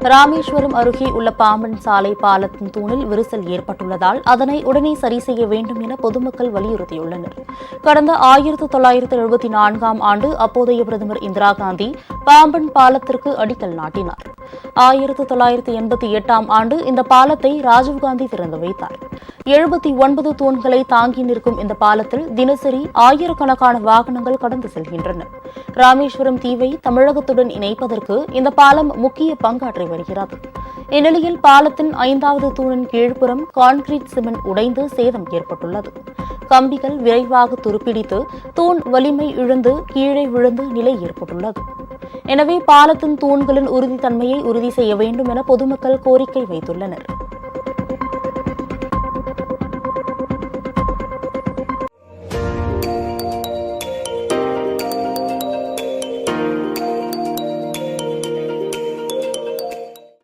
ராமேஸ்வரம் அருகே உள்ள பாம்பன் சாலை பாலத்தின் தூணில் விரிசல் ஏற்பட்டுள்ளதால் அதனை உடனே சரி செய்ய வேண்டும் என பொதுமக்கள் வலியுறுத்தியுள்ளனர். கடந்த ஆயிரத்து தொள்ளாயிரத்து எழுபத்தி நான்காம் ஆண்டு அப்போதைய பிரதமர் இந்திரா காந்தி பாம்பன் பாலத்திற்கு அடிக்கல் நாட்டினார். ஆயிரத்து தொள்ளாயிரத்து எண்பத்தி எட்டாம் ஆண்டு இந்த பாலத்தை ராஜீவ்காந்தி திறந்து வைத்தார். எழுபத்தி ஒன்பது தூண்களை தாங்கி நிற்கும் இந்த பாலத்தில் தினசரி ஆயிரக்கணக்கான வாகனங்கள் கடந்து செல்கின்றன. ராமேஸ்வரம் தீவை தமிழகத்துடன் இணைப்பதற்கு இந்த பாலம் முக்கிய பங்காற்றி வருகிறது. இந்நிலையில் பாலத்தின் ஐந்தாவது தூணின் கீழ்ப்புறம் கான்கிரீட் சிமெண்ட் உடைந்து சேதம் ஏற்பட்டுள்ளது. கம்பிகள் விரைவாக துருப்பிடித்து தூண் வலிமை இழந்து கீழே விழுந்து நிலை ஏற்பட்டுள்ளது. எனவே பாலத்தின் தூண்களின் உறுதித்தன்மையை உறுதி செய்ய வேண்டும் என பொதுமக்கள் கோரிக்கை வைத்துள்ளனர்.